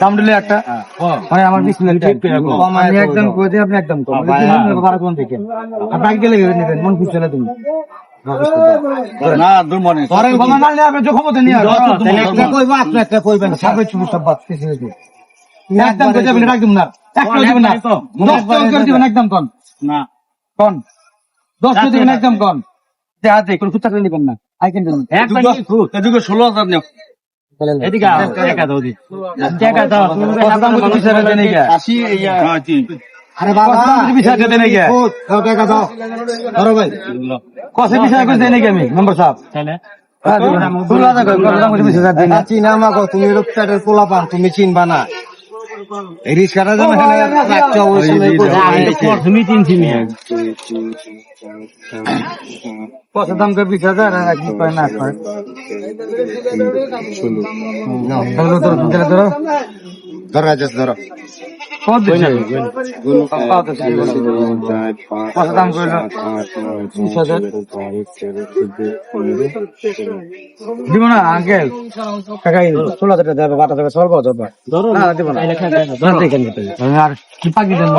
দাম একটা। মানে আমার বিশ আমি একদম করে দিই আপনি একদম কম ভাড়া কোন থেকে। আপনি আগে গেলে নেবেন মন খুশি হলে তুমি না দূর কমা না নিয়ে আপনি যখন মতো নিয়ে একটা কইবা আপনি একটা কইবেন। সবাই চুপ সব বাদ কিছু একদম করে যাবেন একদম। না। একটা দিবেন না। দশ টাকা করে দিবেন একদম কন না। কন দশ দিবেন একদম কন খুচরা করে নিবেন না। আই ষোলো হাজার নেও। আরে বাবা বিচার দেন এই টাকা দাও। ধরো ভাই। কসে বিচার করে দেন এই আমি মেম্বার সাহেব। তাহলে? ষোলো হাজার করে কত দাম করে। বিচার দেন চিনা আমাকে তুমি রূপচাটের পোলাপান তুমি চিনবা না। রিক্সাটা যেন চিনছি মিয়া কত দাম করে বিচার দেন আর কি করে না করে ধরো ধরো ধরো ধরো ধরো দিব না আঙ্কেল কাকাই ষোলো হাজার দেবে বাটা দেবে সর্ব দেবে দিব না আর কি দেন